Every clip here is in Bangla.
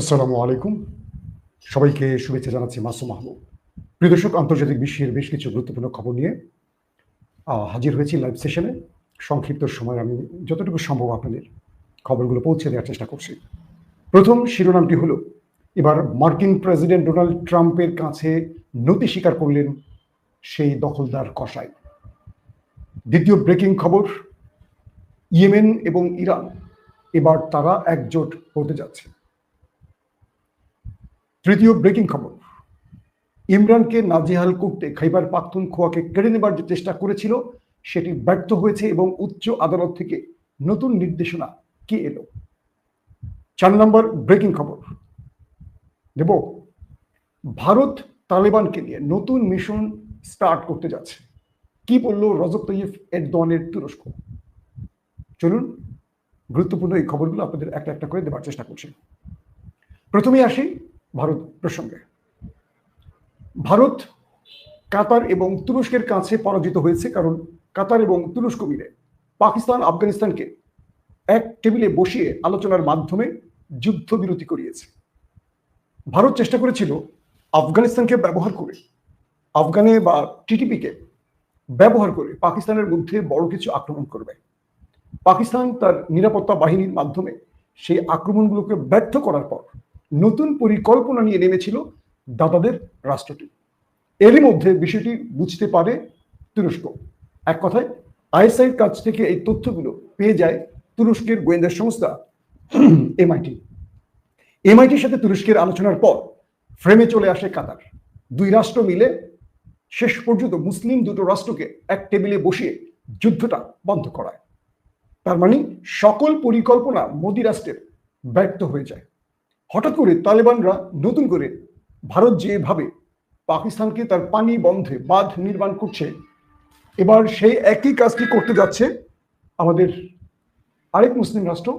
আসসালামু আলাইকুম। সবাইকে শুভেচ্ছা জানাচ্ছি মাসুম মাহমুদ। প্রিয় দর্শক, আন্তর্জাতিক বিশ্বের বেশ কিছু গুরুত্বপূর্ণ খবর নিয়ে হাজির হয়েছি লাইভ সেশনে সংক্ষিপ্ত সময় আমি যতটুকু সম্ভব আপনাদের খবরগুলো পৌঁছে দেওয়ার চেষ্টা করছি। প্রথম শিরোনামটি হলো, এবার মার্কিন প্রেসিডেন্ট ডোনাল্ড ট্রাম্পের কাছে নতি স্বীকার করলেন সেই দখলদার কসাই। দ্বিতীয় ব্রেকিং খবর, ইয়েমেন এবং ইরান, এবার তারা একজোট হতে যাচ্ছে। তৃতীয় ব্রেকিং খবর। ইমরানকে নাজেহাল করতে খাইবার পাখতুন খোয়াকে কেড়ে নেবার যে চেষ্টা করেছিল, সেটি ব্যর্থ হয়েছে এবং উচ্চ আদালত থেকে নতুন নির্দেশনা কি এলো? চার নম্বর ব্রেকিং খবর। দেব, ভারত তালেবানকে নিয়ে নতুন মিশন স্টার্ট করতে যাচ্ছে। কি বলল রজব তৈয়ব এরদোয়ানের তুরস্ক? চলুন, গুরুত্বপূর্ণ এই খবরগুলো আপনাদের একটা একটা করে দেবার চেষ্টা করছি। প্রথমে আসি ভারত প্রসঙ্গে। ভারত কাতার এবং তুরস্কের কাছে পরাজিত হয়েছে কারণ কাতার এবং তুরস্ক মিলে পাকিস্তান আফগানিস্তানকে এক টেবিলে বসিয়ে আলোচনার মাধ্যমে যুদ্ধবিরতি করিয়েছে। ভারত চেষ্টা করেছিল আফগানিস্তানকে ব্যবহার করে, আফগানে বা টিটিপিকে ব্যবহার করে পাকিস্তানের মধ্যে বড় কিছু আক্রমণ করবে। পাকিস্তান তার নিরাপত্তা বাহিনীর মাধ্যমে সেই আক্রমণগুলোকে ব্যর্থ করার পর নতুন পরিকল্পনা নিয়ে নেমেছিল দাদাদের রাষ্ট্রটি। এরই মধ্যে বিষয়টি বুঝতে পারে তুরস্ক। এক কথায়, আইএসআইয়ের কাছ থেকে এই তথ্যগুলো পেয়ে যায় তুরস্কের গোয়েন্দা সংস্থা এমআইটি। এমআইটির সাথে তুরস্কের আলোচনার পর ফ্রেমে চলে আসে কাতার। দুই রাষ্ট্র মিলে শেষ পর্যন্ত মুসলিম দুটো রাষ্ট্রকে এক টেবিলে বসিয়ে যুদ্ধটা বন্ধ করায়। তার মানে সকল পরিকল্পনা মোদী রাষ্ট্রের ব্যর্থ হয়ে যায়। হঠাৎ করে তালেবানরা নতুন করে ভারত যেভাবে পাকিস্তানকে তার পানি বন্ধে বাঁধ নির্মাণ করছে, এবার সেই একই কাজটি করতে যাচ্ছে আমাদের আরেক মুসলিম রাষ্ট্র,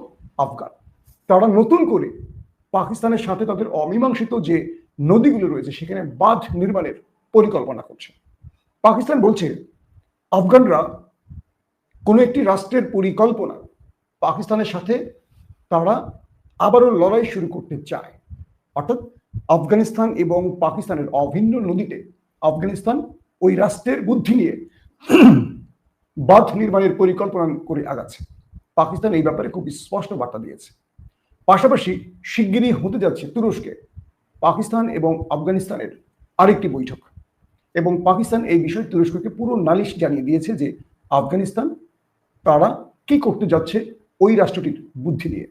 আফগান। তারা নতুন করে পাকিস্তানের সাথে তাদের অমীমাংসিত যে নদীগুলো রয়েছে, সেখানে বাঁধ নির্মাণের পরিকল্পনা করছে। পাকিস্তান বলছে, আফগানরা কোনো একটি রাষ্ট্রের পরিকল্পনা পাকিস্তানের সাথে তারা আবারও লড়াই শুরু করতে চায়। অর্থাৎ আফগানিস্তান এবং পাকিস্তানের অভিন্ন নদীতে আফগানিস্তান ওই রাষ্ট্রের বুদ্ধি নিয়ে বাঁধ নির্মাণের পরিকল্পনা করে আগাচ্ছে। পাকিস্তান এই ব্যাপারে খুব স্পষ্ট বার্তা দিয়েছে। পাশাপাশি শিগগিরই হতে যাচ্ছে তুরস্কে। পাকিস্তান এবং আফগানিস্তানের আরেকটি বৈঠক। এবং পাকিস্তান এই বিষয়ে তুরস্ককে পুরো নালিশ জানিয়ে দিয়েছে যে আফগানিস্তান তারা কি করতে যাচ্ছে ওই রাষ্ট্রটির বুদ্ধি নিয়ে।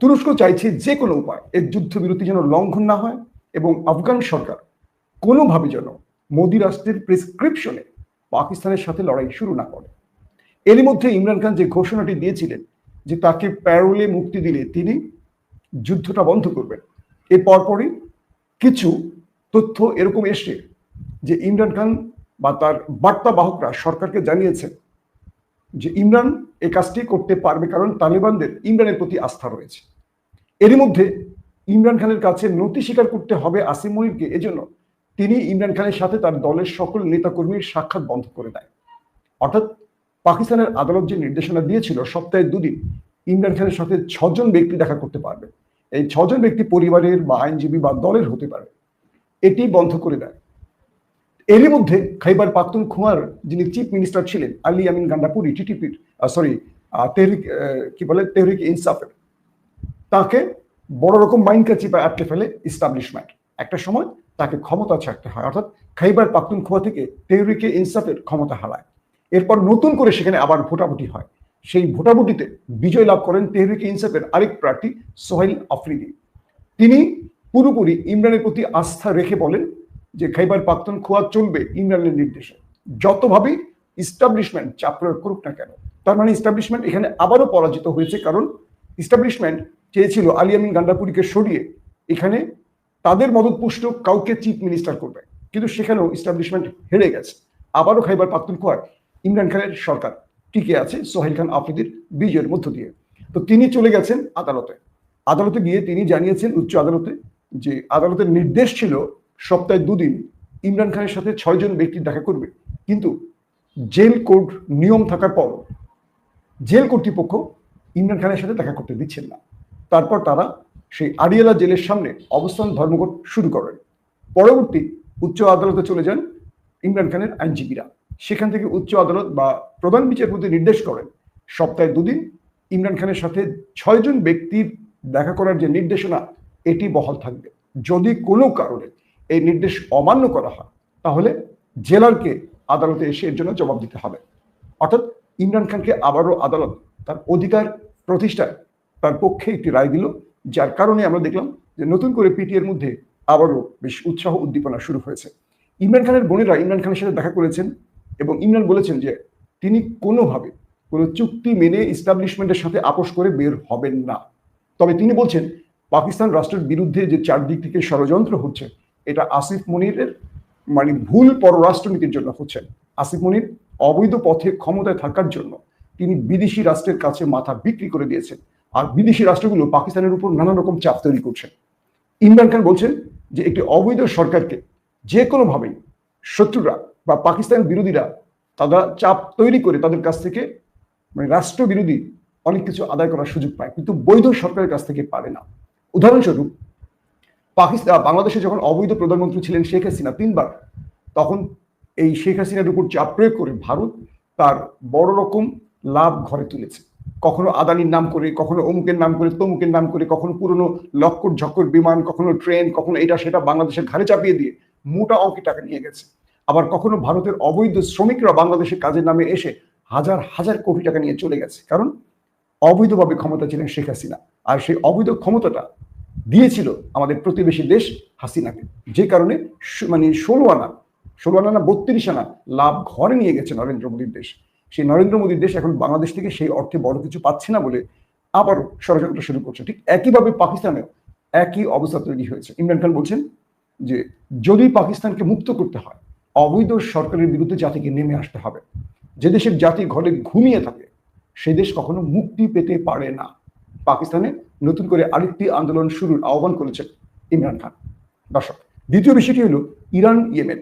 তুরস্ক চাইছে যে কোনো উপায় এর যুদ্ধবিরতি যেন লঙ্ঘন না হয় এবং আফগান সরকার কোনোভাবে যেন মোদী রাষ্ট্রের প্রেসক্রিপশনে পাকিস্তানের সাথে লড়াই শুরু না করে। এরই মধ্যে ইমরান খান যে ঘোষণাটি দিয়েছিলেন যে তাকে প্যারোলে মুক্তি দিলে তিনি যুদ্ধটা বন্ধ করবেন। এর পরপরই কিছু তথ্য এরকম এসে যে ইমরান খান বা তার বার্তা বাহকরা সরকারকে জানিয়েছেন যে ইমরান এই কাজটি করতে পারবে, কারণ তালেবানদের ইমরানের প্রতি আস্থা রয়েছে। এরই মধ্যে ইমরান খানের কাছে নতি স্বীকার করতে হবে আসিম মনিরকে, এজন্য তিনি ইমরান খানের সাথে তার দলের সকল নেতাকর্মীর সাক্ষাৎ বন্ধ করে দেয়। অর্থাৎ পাকিস্তানের আদালত যে নির্দেশনা দিয়েছিল, সপ্তাহে দুদিন ইমরান খানের সাথে ছজন ব্যক্তি দেখা করতে পারবে। এই ছজন ব্যক্তি পরিবারের বা আইনজীবী বা দলের হতে পারে। এটি বন্ধ করে দেয়। এরই মধ্যে খাইবার পাখতুন খুয়ার যিনি চিফ মিনিস্টার ছিলেন, আলী আমিন গান্ডাপুরি টিটিপির সরি তেহরিক কি বলে, তেহরিক ইনসাফের। তাকে বড় রকম মাইন্ড চিপে আটকে ফেলে ইস্টাবলিশমেন্ট একটা সময় তাকে ক্ষমতা ছাড়তে হয়, অর্থাৎ খাইবার পাখতুন খুয়া থেকে তেহরিকে ইনসাফের ক্ষমতা হারায়। এরপর নতুন করে সেখানে আবার ভোটাভুটি হয়। সেই ভোটাভুটিতে বিজয় লাভ করেন তেহরিকে ইনসাফের আরেক প্রার্থী সোহেল আফ্রিদি। তিনি পুরোপুরি ইমরানের প্রতি আস্থা রেখে বলেন যে খাইবার পাখতুন খোয়া চলবে ইমরানের নির্দেশে। যতভাবেই ইস্টাবলিশমেন্ট চাপ প্রয়োগ করুক না কেন, তার মানে ইস্টাবলিশমেন্ট এখানে আবারও পরাজিত হয়েছে কারণ ইস্টাবলিশমেন্ট চেয়েছিল আলী আমিন গান্ডাপুরিকে সরিয়ে এখানে তাদের মদতপুষ্ট কাউকে চিফ মিনিস্টার করবে। কিন্তু সেখানেও ইস্টাবলিশমেন্ট হেরে গেছে। আবারও খাইবার পাখতুনখোয়ায় ইমরান খানের সরকার টিকে আছে সোহেল খান আফ্রিদির বিজয়ের মধ্য দিয়ে। তো তিনি চলে গেছেন আদালতে। আদালতে গিয়ে তিনি জানিয়েছেন উচ্চ আদালতে যে আদালতের নির্দেশ ছিল সপ্তাহে দুদিন ইমরান খানের সাথে ছয়জন ব্যক্তি দেখা করবে। কিন্তু জেল কোড নিয়ম থাকার পর জেল কর্তৃপক্ষ ইমরান খানের সাথে দেখা করতে দিচ্ছেন না। তারপর তারা সেই আড়িয়ালা জেলের সামনে অবস্থান ধর্মঘট শুরু করেন। পরবর্তী উচ্চ আদালতে চলে যান ইমরান খানের আইনজীবীরা। সেখান থেকে উচ্চ আদালত বা প্রধান বিচারপতি নির্দেশ করেন, সপ্তাহে দুদিন ইমরান খানের সাথে ছয়জন ব্যক্তির দেখা করার যে নির্দেশনা, এটি বহাল থাকবে। যদি কোনো কারণে এই নির্দেশ অমান্য করা হয়, তাহলে জেলারকে আদালতে এসে এর জন্য জবাব দিতে হবে। অর্থাৎ ইমরান খানকে আবারও আদালত তার অধিকার প্রতিষ্ঠায় তার পক্ষে একটি রায় দিল, যার কারণে আমরা দেখলাম যে নতুন করে পিটিএর মধ্যে আবারও বেশ উৎসাহ উদ্দীপনা শুরু হয়েছে। ইমরান খানের বোনেরা ইমরান খানের সাথে দেখা করেছেন এবং ইমরান বলেছেন যে তিনি কোনোভাবে কোনো চুক্তি মেনে ইস্টাবলিশমেন্টের সাথে আপোষ করে বের হবেন না। তবে তিনি বলছেন, পাকিস্তান রাষ্ট্রের বিরুদ্ধে যে চারদিক থেকে ষড়যন্ত্র হচ্ছে এটা আসিফ মনিরের মানে ভুল পররাষ্ট্রনীতির জন্য হচ্ছেন। আসিফ মনির অবৈধ পথে ক্ষমতায় থাকার জন্য তিনি বিদেশি রাষ্ট্রের কাছে মাথা বিক্রি করে দিয়েছেন। আর বিদেশি রাষ্ট্রগুলো পাকিস্তানের উপর নানা রকম চাপ তৈরি করছেন ইমরান খান বলছেন যে একটি অবৈধ সরকারকে যে কোনোভাবেই শত্রুরা বা পাকিস্তান বিরোধীরা তারা চাপ তৈরি করে তাদের কাছ থেকে মানে রাষ্ট্র বিরোধী অনেক কিছু আদায় করার সুযোগ পায়, কিন্তু বৈধ সরকারের কাছ থেকে পারে না। উদাহরণস্বরূপ পাকিস্তান বাংলাদেশে যখন অবৈধ প্রধানমন্ত্রী ছিলেন শেখ হাসিনা তিনবার, তখন এই শেখ হাসিনার উপর চাপ প্রয়োগ করে ভারত, তার বড় রকম লাভ ঘরে তুলেছে। কখনো আদানির নাম করে, কখনো অমুকের নাম করে, তমুকের নাম করে, কখনো পুরনো লক্কর ঝক্কর বিমান, কখনো ট্রেন, কখনো এটা সেটা বাংলাদেশের ঘাড়ে চাপিয়ে দিয়ে মোটা অঙ্কের টাকা নিয়ে গেছে। আবার কখনো ভারতের অবৈধ শ্রমিকরা বাংলাদেশের কাজের নামে এসে হাজার হাজার কোটি টাকা নিয়ে চলে গেছে। কারণ অবৈধভাবে ক্ষমতা ছিলেন শেখ হাসিনা। আর সেই অবৈধ ক্ষমতাটা দিয়েছিল আমাদের প্রতিবেশী দেশ হাসিনাকে। যে কারণে মানে ষোলো আনা ষোলো আনা না, বত্রিশ আনা লাভ ঘরে নিয়ে গেছে নরেন্দ্র মোদীর দেশ। সেই নরেন্দ্র মোদীর দেশ এখন বাংলাদেশ থেকে সেই অর্থে বড় কিছু পাচ্ছে না বলে আবারও ষড়যন্ত্র শুরু করছে। ঠিক একইভাবে পাকিস্তানেও একই অবস্থা তৈরি হয়েছে। ইমরান খান বলছেন যে, যদি পাকিস্তানকে মুক্ত করতে হয়, অবৈধ সরকারের বিরুদ্ধে জাতিকে নেমে আসতে হবে। যে দেশের জাতি ঘরে ঘুমিয়ে থাকে সেই দেশ কখনো মুক্তি পেতে পারে না। পাকিস্তানে নতুন করে আরেকটি আন্দোলন শুরুর আহ্বান করেছেন ইমরান খান। দর্শক, দ্বিতীয় বিষয়টি হলো ইরান, ইয়েমেন।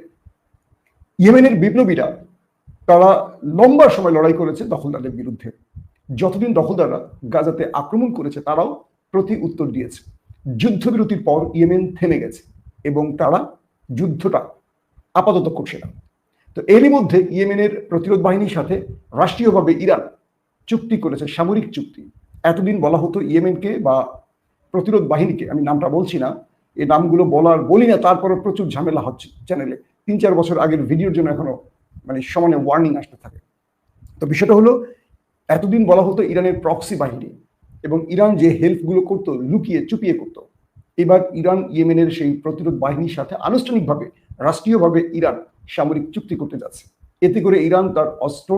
ইয়েমেনের বিপ্লবীরা তারা লম্বা সময় লড়াই করেছে দখলদারদের বিরুদ্ধে। যতদিন দখলদাররা গাজাতে আক্রমণ করেছে, তারাও প্রতি উত্তর দিয়েছে। যুদ্ধবিরতির পর ইয়েমেন থেমে গেছে এবং তারা যুদ্ধটা আপাতত করছে না। তো এরই মধ্যে ইয়েমেনের প্রতিরোধ বাহিনীর সাথে রাষ্ট্রীয়ভাবে ইরান চুক্তি করেছে, সামরিক চুক্তি। এতদিন বলা হতো ইয়েমেনকে বা প্রতিরোধ বাহিনীকে, আমি নামটা বলছি না এই নামগুলো বলার বলি না, তারপরও প্রচুর ঝামেলা হচ্ছে চ্যানেলে তিন চার বছর আগের ভিডিওর জন্য এখনও মানে সমানে ওয়ার্নিং আসতে থাকে। তো বিষয়টা হলো, এতদিন বলা হতো ইরানের প্রক্সি বাহিনী এবং ইরান যে হেল্পগুলো করতো, লুকিয়ে চুপিয়ে করতো। এবার ইরান, ইয়েমেনের সেই প্রতিরোধ বাহিনীর সাথে আনুষ্ঠানিকভাবে, রাষ্ট্রীয়ভাবে ইরান সামরিক চুক্তি করতে যাচ্ছে। এতে করে ইরান তার অস্ত্র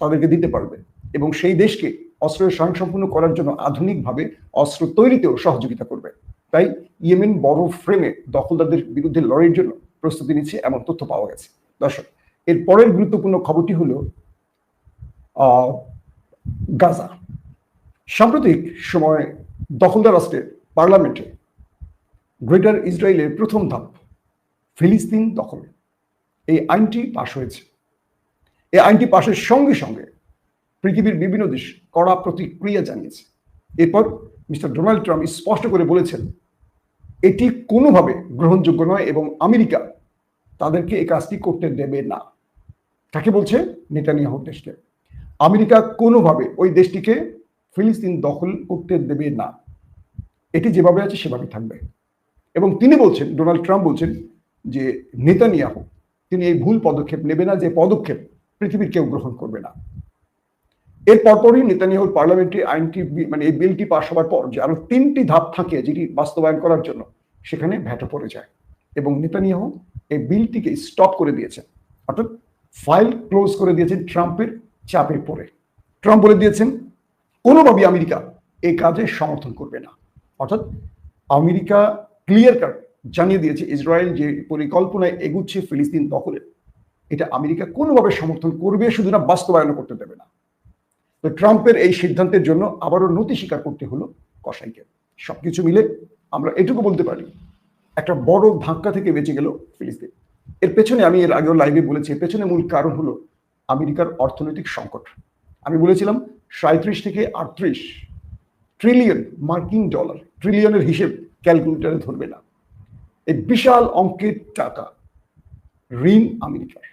তাদেরকে দিতে পারবে এবং সেই দেশকে অস্ত্রের স্বয়ংসম্পূর্ণ করার জন্য আধুনিকভাবে অস্ত্র তৈরিতেও সহযোগিতা করবে। তাই ইয়েমেন বড় ফ্রেমে দখলদারদের বিরুদ্ধে লড়াইয়ের জন্য প্রস্তুতি নিচ্ছে এমন তথ্য পাওয়া গেছে। দর্শক, এর পরের গুরুত্বপূর্ণ খবরটি হলো গাজা। সাম্প্রতিক সময়ে দখলদার রাষ্ট্রের পার্লামেন্টে গ্রেটার ইসরায়েলের প্রথম ধাপ, ফিলিস্তিন দখল। এই আইনটি পাশ হয়েছে। এই আইনটি পাশের সঙ্গে সঙ্গে পৃথিবীর বিভিন্ন দেশ কড়া প্রতিক্রিয়া জানিয়েছে। এরপর মিস্টার ডোনাল্ড ট্রাম্প স্পষ্ট করে বলেছেন, এটি কোনোভাবে গ্রহণযোগ্য নয় এবং আমেরিকা তাদেরকে এই কাজটি করতে দেবে না। কাকে বলছে? নেতানিয়াহু দেশকে। আমেরিকা কোনোভাবে ওই দেশটিকে ফিলিস্তিন দখল করতে দেবে না। এটি যেভাবে আছে সেভাবে থাকবে। এবং তিনি বলছেন, ডোনাল্ড ট্রাম্প বলছেন যে, নেতানিয়াহু, তিনি এই ভুল পদক্ষেপ নেবে না যে পদক্ষেপ পৃথিবীর কেউ গ্রহণ করবে না। এর পরপরই নেতানিয়াহুর পার্লামেন্টে আইনটি মানে এই বিলটি পাশ হওয়ার পর যে আরও তিনটি ধাপ থাকে যেটি বাস্তবায়ন করার জন্য, সেখানে ভ্যাটো পড়ে যায়। এবং নেতানিয়াহু এই বিলটিকে স্টপ করে দিয়েছেন। অর্থাৎ ফাইল ক্লোজ করে দিয়েছেন ট্রাম্পের চাপে পড়ে ট্রাম্প বলে দিয়েছেন, কোনোভাবেই আমেরিকা এই কাজে সমর্থন করবে না। অর্থাৎ আমেরিকা ক্লিয়ার কাট জানিয়ে দিয়েছে, ইসরায়েল যে পরিকল্পনায় এগুচ্ছে ফিলিস্তিন দখলের এটা আমেরিকা কোনোভাবে সমর্থন করবে শুধু না বাস্তবায়ন করতে দেবে না। তো ট্রাম্পের এই সিদ্ধান্তের জন্য আবারও নতি স্বীকার করতে হলো কসাইকে। সবকিছু মিলে আমরা এটুকু বলতে পারি, একটা বড় ধাক্কা থেকে বেঁচে গেল ফিলিস্তিন। এর পেছনে আমি এর আগেও লাইভে বলেছি, এর পেছনে মূল কারণ হলো আমেরিকার অর্থনৈতিক সংকট। আমি বলেছিলাম সাঁত্রিশ থেকে আটত্রিশ ট্রিলিয়ন মার্কিন ডলার ট্রিলিয়নের হিসেব ক্যালকুলেটারে ধরবে না। এই বিশাল অঙ্কের টাকা ঋণ আমেরিকার।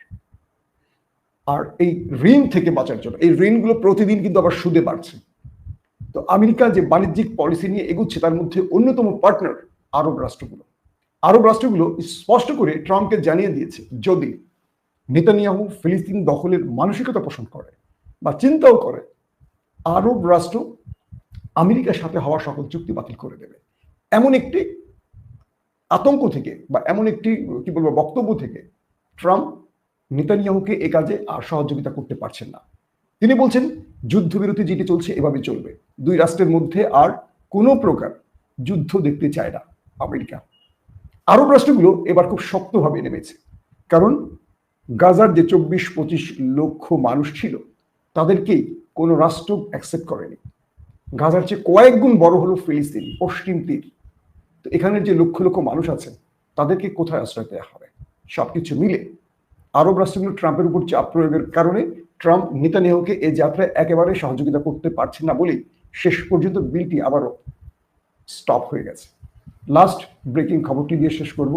আর এই ঋণ থেকে বাঁচার জন্য। এই ঋণগুলো প্রতিদিন কিন্তু আবার সুদে বাড়ছে। তো আমেরিকা যে বাণিজ্যিক পলিসি নিয়ে এগুচ্ছে, তার মধ্যে অন্যতম পার্টনার আরব রাষ্ট্রগুলো। আরব রাষ্ট্রগুলো স্পষ্ট করে ট্রাম্পকে জানিয়ে দিয়েছে, যদি নেতানিয়াহু ফিলিস্তিন দখলের মানসিকতা পোষণ করে বা চিন্তাও করে, আরব রাষ্ট্র আমেরিকার সাথে হওয়া সকল চুক্তি বাতিল করে দেবে। এমন একটি আতঙ্ক থেকে বা এমন একটি, কি বলব, বক্তব্য থেকে ট্রাম্প নেতানিয়াহুকে এ কাজে আর সহযোগিতা করতে পারছেন না। তিনি বলছেন, যুদ্ধবিরতি যেটি চলছে এভাবে চলবে। দুই রাষ্ট্রের মধ্যে আর কোনো প্রকার যুদ্ধ দেখতে চায় না আমেরিকা। আরব রাষ্ট্রগুলো এবার খুব শক্তভাবে নেমেছে। কারণ গাজার যে চব্বিশ পঁচিশ লক্ষ মানুষ ছিল, তাদেরকেই কোনো রাষ্ট্র অ্যাকসেপ্ট করেনি। গাজার চেয়ে কয়েক গুণ বড় হলো ফিলিস্তিন, পশ্চিম তীর। তো এখানের যে লক্ষ লক্ষ মানুষ আছে, তাদেরকে কোথায় আশ্রয় দেওয়া হবে? সবকিছু মিলে আরব রাষ্ট্রগুলো ট্রাম্পের উপর চাপ প্রয়োগের কারণে ট্রাম্প নেতানিয়াহুকে এই যাত্রায় একেবারে সহযোগিতা করতে পারছেন না বলেই শেষ পর্যন্ত বিলটি আবারও স্টপ হয়ে গেছে। লাস্ট ব্রেকিং খবরটি দিয়ে শেষ করব।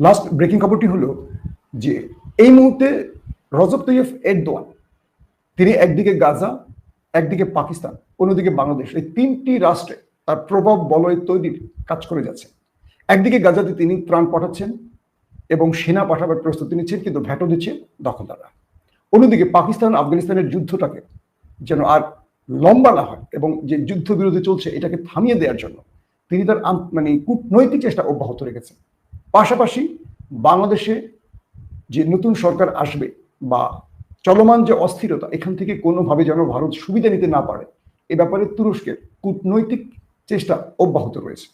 লাস্ট ব্রেকিং খবরটি হলো যে এই মুহূর্তে রজব তৈয়ফ এরদোয়ান, তিনি একদিকে গাজা, একদিকে পাকিস্তান, অন্যদিকে বাংলাদেশ, এই তিনটি রাষ্ট্রে তার প্রভাব বলয় তৈরির কাজ করে যাচ্ছে। একদিকে গাজাতে তিনি ত্রাণ পাঠাচ্ছেন এবং সেনা পাঠাবার প্রস্তুতি নিচ্ছেন, কিন্তু ভ্যাটো দিচ্ছে দখলদাররা। অন্যদিকে পাকিস্তান আফগানিস্তানের যুদ্ধটাকে যেন আর লম্বা না হয় এবং যে যুদ্ধ বিরোধী চলছে এটাকে থামিয়ে দেওয়ার জন্য তিনি তার মানে কূটনৈতিক চেষ্টা অব্যাহত রেখেছেন। পাশাপাশি বাংলাদেশে যে নতুন সরকার আসবে বা চলমান যে অস্থিরতা, এখান থেকে কোনোভাবে যেন ভারত সুবিধা নিতে না পারে, এ ব্যাপারে তুরস্কের কূটনৈতিক চেষ্টা অব্যাহত রয়েছে।